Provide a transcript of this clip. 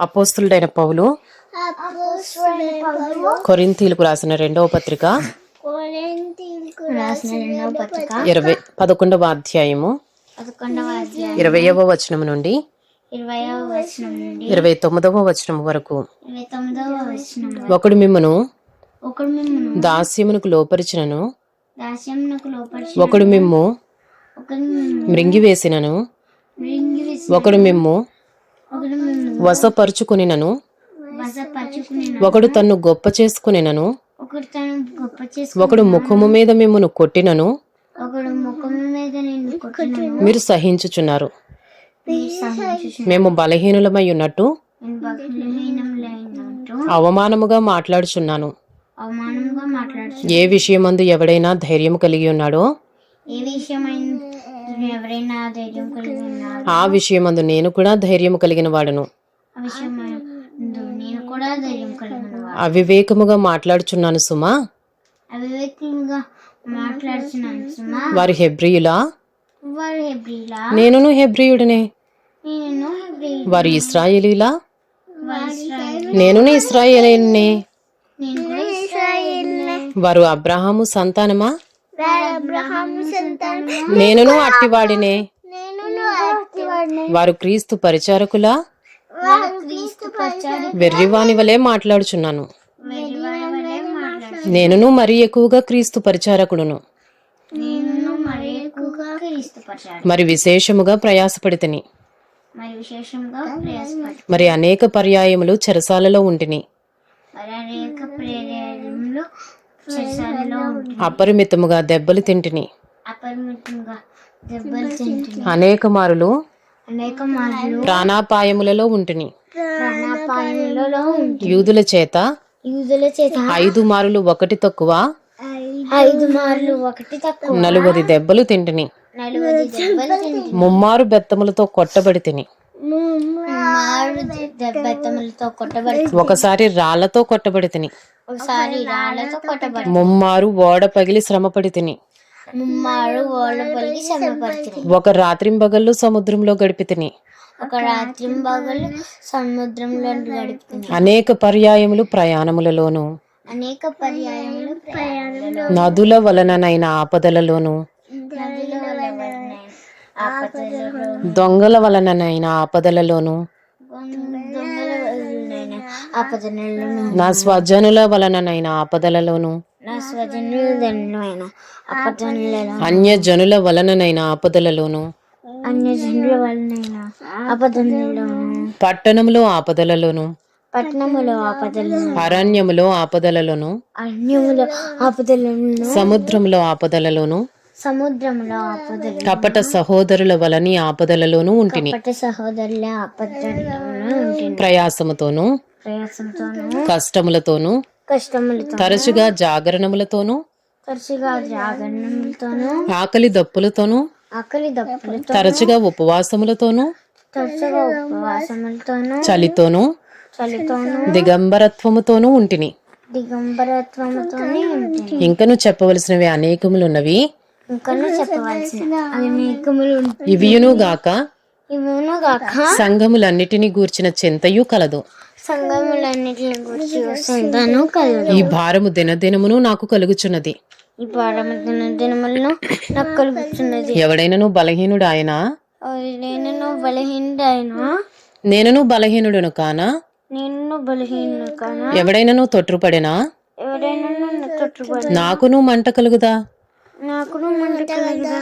అపోస్తులుడైన పౌలు కొరింథీలకు రాసిన రెండవ పత్రిక రాసిన రెండవ పత్రిక ఇరవై పదకొండవ అధ్యాయము ఇరవయవ వచనం నుండి ఇరవై తొమ్మిదవ వచనం వరకు. ఒకడు మిమ్మను దాస్యమునకు లోపరిచినను ఒకడు మిమ్ము మృంగివేసినను ఒకడు మిమ్ము వశపరుచుకునినను. వశపరుచుకుని ఒకడు తన్ను గొప్ప చేసుకునినను. ఒకడు తను గొప్ప చేసుకుని ఒకడు ముఖము మీద మిమ్మును కొట్టినను. మీరు సహించుచున్నారు. మేము బలహీనులమై ఉన్నట్టు అవమానముగా మాట్లాడుచున్నాను. ఏ విషయమందు ఎవడైనా ధైర్యం కలిగి ఉన్నాడో? ఆ విషయమందు నేను కూడా ధైర్యం కలిగిన వాడను నేను కూడా ధైర్యం కలిగిన వాడు అవివేకముగా మాట్లాడుచున్నాను సుమా. అవివేకంగా మాట్లాడుతున్నాను సుమా. వారు హెబ్రియులా? వారు నేనును హెబ్రియుడనే. నేను హెబ్రి వారు ఇస్రాయేలీలా? నేనును ఇస్రాయేలీనే. నేను కూడా ఇశ్రాయేలునే. వారు అబ్రహాము సంతానమా? నేనును అట్టివాడినే. నేను అట్టివాడిని. వారు క్రీస్తు పరిచారకులా? వెర్రివాని వలె మాట్లాడుచున్నాను. నేనును మరీ ఎక్కువగా క్రీస్తు పరిచారకుడును. మరి విశేషముగా ప్రయాసపడితిని. మరి విశేషంగా ప్రయాసపడి మరి అనేక పర్యాయములు చెరసాలలో ఉంటిని. అపరిమితముగా దెబ్బలు తింటిని. అనేక మారులు ప్రాణాపాయములలో ఉంటిని. యూదుల చేత యూదుల చేత ఐదు మారులు ఒకటి తక్కువ ఐదు మార్లు ఒకటి తక్కువ. దెబ్బలు తింటిని. నలుగురి దెబ్బలు తింటుంది ముమ్మారు బెత్తములతో కొట్టబడి తిని. కొట్టబడి ఒకసారి రాళ్ళతో కొట్టబడి తిని. ఒకసారి రాళ్ళతో కొట్టబడి ముమ్మారు ఓడ పగిలి శ్రమపడి తిని. ముమ్మారు ఓళ్ళ పలికి శ్రమపడుతుంది ఒక రాత్రింబగళ్ళు సముద్రంలో గడిపి తిని. ఒక రాత్రి పగలు సముద్రంలో గడుపుతుంది అనేక పర్యాయములు ప్రయాణములలోను. అనేక పర్యాయములు ప్రయాణంలో నదుల వలననైన ఆపదలలోను. దొంగల వలననైన ఆపదలలోను. దొంగల వలన ఆపదలను నా స్వజనుల వలననైన ఆపదలలోను. అన్యజనుల వలననైన ఆపదలలోను. జనుల వలన ఆపదలలో పట్టణములో ఆపదలలోను. పట్టణములో ఆపదలను అరణ్యములో ఆపదలలోను. అన్యములో ఆపదలను సముద్రములో ఆపదలలోను. సముద్రంలో ఆపదలు కపట సహోదరుల వలని ఆపదలలోను ఉంటిని. పట్ట సహోదరుల ఆపదలలో ఉంటుంది ప్రయాసముతోను. ప్రయాసంతోనూ కష్టములతోను. కష్టములతో తరచుగా జాగరణములతోను తరచుగా జాగరణములతోనూ ఆకలి దప్పులతోను ఆకలి దప్పులతో తరచుగా ఉపవాసములతోను తరచుగా ఉపవాసములతోనూ చలితోను చలితోనూ దిగంబరత్వముతోనూ ఉంటిని. దిగంబరత్వముతోనే ఉంటుంది ఇంకను చెప్పవలసినవి అనేకములున్నవి. ఇంకనూ చెప్పవలసిన అనేకములు ఇవియును గాక సంఘములన్నిటినీ గూర్చిన చింతయు కలదు. సంఘములన్నిటిని ఈ భారము దినదినమును నాకు కలుగుచున్నది. ఈ పాడమదిన దినములను నాకు కలుగుతున్నది ఎవడైనను బలహీనుడు ఆయన నేను బలహీనుడైనా నేనను బలహీనుడును కానా? నేను బలహీనుడు కానా? ఎవడైనను తొట్టుపడినా తొట్టుబడి నాకును మంట కలుగుదా? నాకు మంట కలగదా?